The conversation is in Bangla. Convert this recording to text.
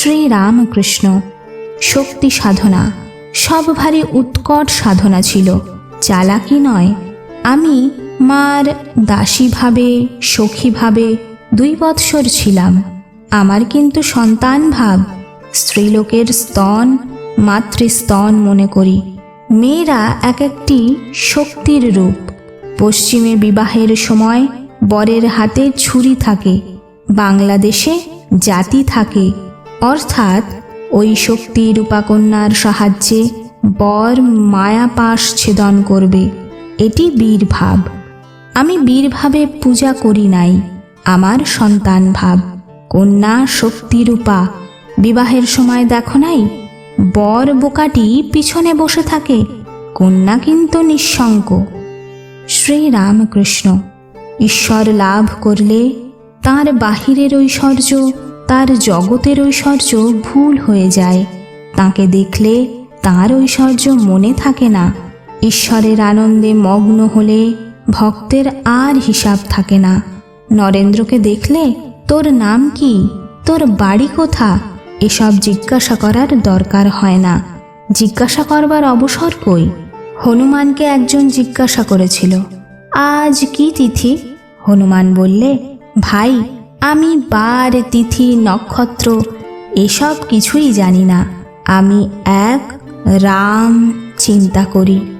শ্রীরামকৃষ্ণ, শক্তি সাধনা, সব ভারী উৎকট সাধনা ছিল। চালাকি নয়। আমি মার দাসীভাবে, সখীভাবে দুই বৎসর ছিলাম। আমার কিন্তু সন্তান ভাব, স্ত্রীলোকের স্তন, মাতৃস্তন মনে করি। মেয়েরা এক একটি শক্তির রূপ। পশ্চিমে বিবাহের সময় বরের হাতে ছুরি থাকে, বাংলাদেশে জাতি থাকে। অর্থাৎ ওই শক্তি রূপাকন্যার সাহায্যে বর মায়াপাশ ছেদন করবে। এটি বীরভাব। আমি বীরভাবে পূজা করি নাই, আমার সন্তান ভাব। কন্যা শক্তিরূপা বিবাহের সময় দেখো নাই? বর বোকাটি পিছনে বসে থাকে, কন্যা কিন্তু নিঃশঙ্ক শ্রীরামকৃষ্ণ, ঈশ্বর লাভ করলে তার বাহিরের ঐশ্বর্য তার জগতের ঐশ্বর্য ভুল হয়ে যায়। তাকে দেখলে তার ঐশ্বর্য মনে থাকে না। ঈশ্বরের আনন্দে মগ্ন হলে ভক্তের আর হিসাব থাকে না। নরেন্দ্রকে দেখলে, তোর নাম কি? তোর বাড়ি কোথা? এসব জিজ্ঞাসা করার দরকার হয় না। জিজ্ঞাসা করবার অবসর কই? হনুমানকে একজন জিজ্ঞাসা করেছিল, আজ কি তিথি? হনুমান বললে, ভাই আমি বার তিথি নক্ষত্র এসব কিছুই জানি না। আমি এক রাম চিন্তা করি।